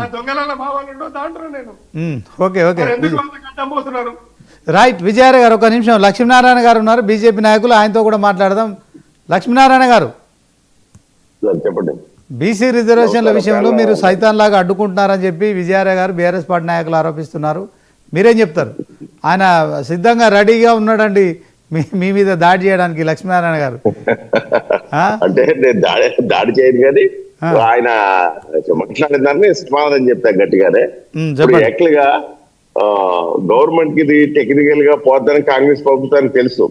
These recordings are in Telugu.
ఆ దొంగల నేను. Okay okay. రైట్ విజయారాయ్ గారు ఒక నిమిషం. లక్ష్మీనారాయణ గారు ఉన్నారు బీజేపీ నాయకులు. ఆయనతో కూడా మాట్లాడదాం. లక్ష్మీనారాయణ గారు చెప్పండి. బీసీ రిజర్వేషన్ల విషయంలో మీరు సైతాన్ లాగా అడ్డుకుంటున్నారని చెప్పి విజయారాయ్ గారు బీఆర్ఎస్ పార్టీ నాయకులు ఆరోపిస్తున్నారు. మీరేం చెప్తారు? ఆయన సిద్ధంగా రెడీగా ఉన్నాడండి. మీ మీ మీద దాడి చేయడానికి లక్ష్మీనారాయణ గారు? అంటే నేను దాడి దాడి చేయను కానీ ఆయన మాట్లాడిన దాన్ని సమాధానం చెప్తా గట్టిగానే. ఇప్పుడు గా గవర్నమెంట్కి ఇది టెక్నికల్గా పోద్దని కాంగ్రెస్ ప్రభుత్వానికి తెలుసు.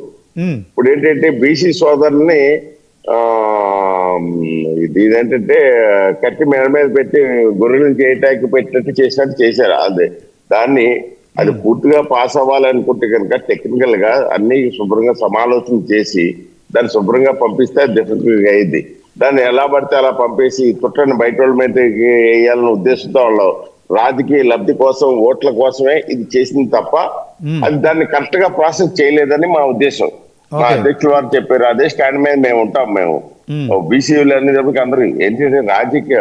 ఇప్పుడు ఏంటంటే బీసీ సోదరుల్ని ఆ ఇది ఏంటంటే కట్టి మేడ మీద పెట్టి గొర్రెలను చేయటానికి పెట్టినట్టు చేసినట్టు చేశారు అదే. దాన్ని అది పూర్తిగా పాస్ అవ్వాలనుకుంటే కనుక టెక్నికల్గా అన్ని శుభ్రంగా సమాలోచన చేసి దాన్ని శుభ్రంగా పంపిస్తే డెఫినెట్గా అయింది దాన్ని ఎలా పడితే అలా పంపేసి తుట్టని బయట వాళ్ళ మీద వేయాలనే ఉద్దేశంతో వాళ్ళు రాజకీయ లబ్ధి కోసం ఓట్ల కోసమే ఇది చేసింది తప్ప అది దాన్ని కరెక్ట్గా ప్రాసెస్ చేయలేదని మా ఉద్దేశం. మా. అధ్యక్షులు వారు చెప్పారు అదే స్టాండ్ మీద మేము ఉంటాం మేము. బీసీలు అనేటప్పటికి అందరూ ఏంటంటే రాజకీయ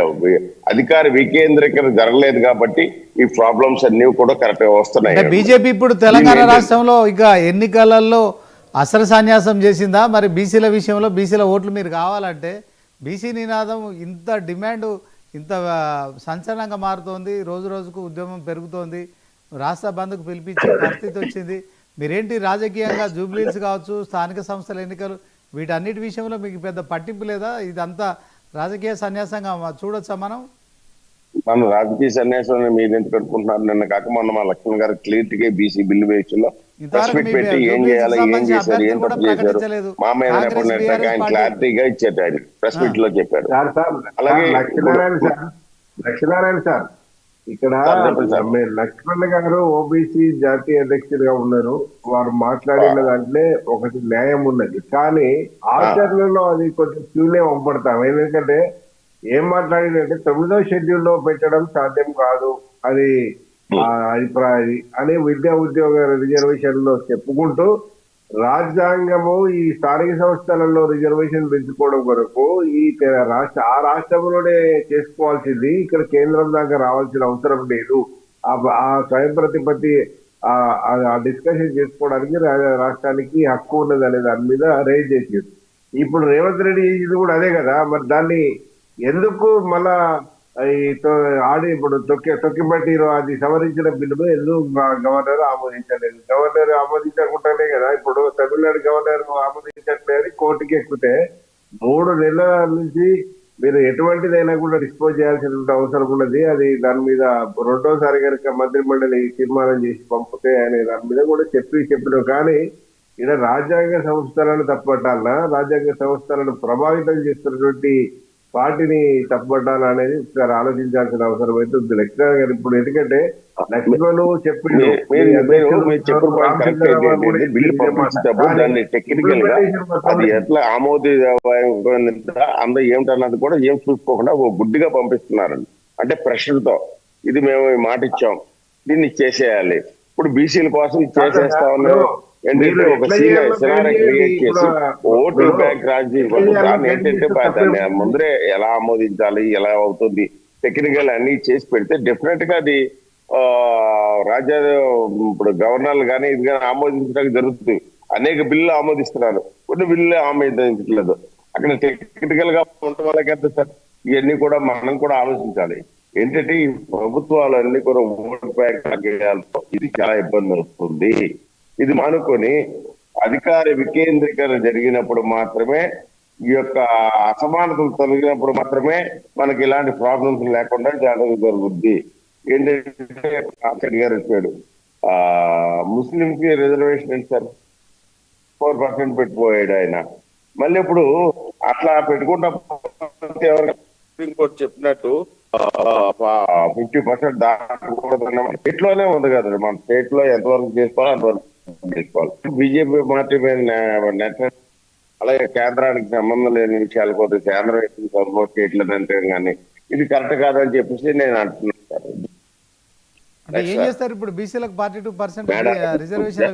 అధికార వికేంద్రీకరణ జరగలేదు కాబట్టి ఈ ప్రాబ్లమ్స్ అన్ని కూడా కరెక్ట్గా వస్తున్నాయి. బీజేపీ ఇప్పుడు తెలంగాణ రాష్ట్రంలో ఇక ఎన్నికలలో అసలు సన్యాసం చేసిందా? మరి బీసీల విషయంలో బీసీల ఓట్లు మీరు కావాలంటే బీసీ నినాదం ఇంత డిమాండ్ ఇంత సంచలనంగా మారుతోంది రోజు రోజుకు ఉద్యమం పెరుగుతోంది రాష్ట్ర బంద్కు పిలిపించే పరిస్థితి వచ్చింది. మీరేంటి రాజకీయంగా జూబ్లీస్ కావచ్చు స్థానిక సంస్థల ఎన్నికలు వీటన్నిటి విషయంలో మీకు పెద్ద పట్టింపు లేదా? ఇదంతా రాజకీయ సన్యాసంగా చూడొచ్చా మనం? మన రాజకీయ సన్యాసం మీరు ఎందుకు అనుకుంటున్నారు నిన్న కాక మొన్న మా లక్ష్మణ్ గారు క్లియర్గా బీసీ బిల్లు వేయచ్చులో ఏం చేయాలి ఏం చేశారు ఏం తప్పు చేశారు. మా మీద ఆయన క్లారిటీగా ఆయన ప్రెస్ మీట్లో అలాగే లక్ష్మీనారాయణ సార్ ఇక్కడ లక్ష్మణ్ గారు ఓబీసీ జాతీయ అధ్యక్షుడిగా ఉన్నారు. వారు మాట్లాడిన దాంట్లో ఒకటి న్యాయం ఉన్నది. కానీ ఆచరణలో అది కొంచెం క్యూనే పంపడతాం. ఎందుకంటే ఏం మాట్లాడిందంటే తొమ్మిదో షెడ్యూల్లో పెట్టడం సాధ్యం కాదు. అది Hmm. అభిప్రాయం. అని విద్యా ఉద్యోగ రిజర్వేషన్లో చెప్పుకుంటూ రాజ్యాంగము ఈ స్థానిక సంస్థలలో రిజర్వేషన్ పెంచుకోవడం కొరకు ఈ రాష్ట్ర ఆ రాష్ట్రంలోనే చేసుకోవాల్సింది. ఇక్కడ కేంద్రం దాకా రావాల్సిన అవసరం లేదు. ఆ స్వయం ప్రతిపత్తి ఆ డిస్కషన్ చేసుకోవడానికి రాష్ట్రానికి హక్కు ఉన్నది అనే దాని మీద రేజ్ చేసింది. ఇప్పుడు రేవంత్ రెడ్డి ఇది కూడా అదే కదా. మరి దాన్ని ఎందుకు మళ్ళా ఆడి ఇప్పుడు తొక్కి తొక్కిపట్టిలో అది సవరించిన బిల్లును ఎందుకు గవర్నర్ ఆమోదించలేదు? గవర్నర్ ఆమోదించకుండానే కదా ఇప్పుడు తమిళనాడు గవర్నర్ ఆమోదించట్లేదు కోర్టుకి ఎక్కితే మూడు నెలల నుంచి మీరు ఎటువంటిదైనా కూడా డిస్పోజ్ చేయాల్సిన అవసరం ఉన్నది. అది దాని మీద రెండోసారి కనుక మంత్రిమండలి తీర్మానం చేసి పంపితే అనే దాని మీద కూడా చెప్పి చెప్పినాం. కానీ ఇక్కడ రాజ్యాంగ సంస్థలను తప్పటాల రాజ్యాంగ సంస్థలను ప్రభావితం చేస్తున్నటువంటి పార్టీని తప్పట్టాలా అనేది ఒకసారి ఆలోచించాల్సిన అవసరం అయితే ఉంది. లక్ష్మణ్ గారు ఇప్పుడు ఎందుకంటే లక్ష్మణ్ చెప్పిండు బిల్లు పంపించేటప్పుడు దాన్ని టెక్నికల్గా అది ఎట్లా ఆమోది అందరూ ఏమిటన్నది కూడా ఏం చూసుకోకుండా ఓ గుడ్డిగా పంపిస్తున్నారు అంటే ప్రెషర్తో. ఇది మేము మాట ఇచ్చాం. దీన్ని చేసేయాలి. ఇప్పుడు బీసీల కోసం చేసేస్తా ఉన్నారు. ఏంటంటే ఒక సీనియర్ సినారీ క్రియేట్ చేసి ఓటు బ్యాంక్ రాజకీయ దాన్ని ఏంటంటే దాన్ని ముందరే ఎలా ఆమోదించాలి ఎలా అవుతుంది టెక్నికల్ అన్ని చేసి పెడితే డెఫినెట్గా అది ఆ రాజ్య ఇప్పుడు గవర్నర్లు కానీ ఇది కానీ ఆమోదించడానికి జరుగుతుంది. అనేక బిల్లులు ఆమోదిస్తున్నారు. కొన్ని బిల్లులు ఆమోదించట్లేదు. అక్కడ టెక్నికల్గా ఉండటం వల్ల ఇవన్నీ కూడా మనం కూడా ఆలోచించాలి. ఏంటంటే ఈ ప్రభుత్వాలు అన్ని కూడా ఓటు బ్యాంక్ రాజకీయాలతో ఇది చాలా ఇబ్బంది అవుతుంది ఇది మానుకొని అధికార వికేంద్రీకరణ జరిగినప్పుడు మాత్రమే ఈ యొక్క అసమానతలు తొలగినప్పుడు మాత్రమే మనకి ఇలాంటి ప్రాబ్లమ్స్ లేకుండా జాగ్రత్త జరుగుద్ది. ఏంటంటే అక్కడి గారు చెప్పాడు ఆ ముస్లిం కి రిజర్వేషన్ ఏంటి సార్ ఫోర్ పర్సెంట్ పెట్టిపోయాడు ఆయన. మళ్ళీ ఇప్పుడు అట్లా పెట్టుకుంటా ఎవరు? సుప్రీంకోర్టు చెప్పినట్టు ఫిఫ్టీ పర్సెంట్ దాటకూడదు స్టేట్లోనే ఉంది కదా మన స్టేట్లో ఎంతవరకు చేసుకోవాలో అంతవరకు చేసుకోవాలి బీజేపీ పార్టీ మీద అలాగే కేంద్రానికి సంబంధం లేని విషయాలు కొద్ది కేంద్రం సపోర్ట్ చేయట్లేదంటే కానీ. ఇది కరెక్ట్ కాదని చెప్పేసి నేను అంటున్నాను. ఏం చేస్తారు ఇప్పుడు బీసీలకు ఫార్టీ టూ పర్సెంట్. రిజర్వేషన్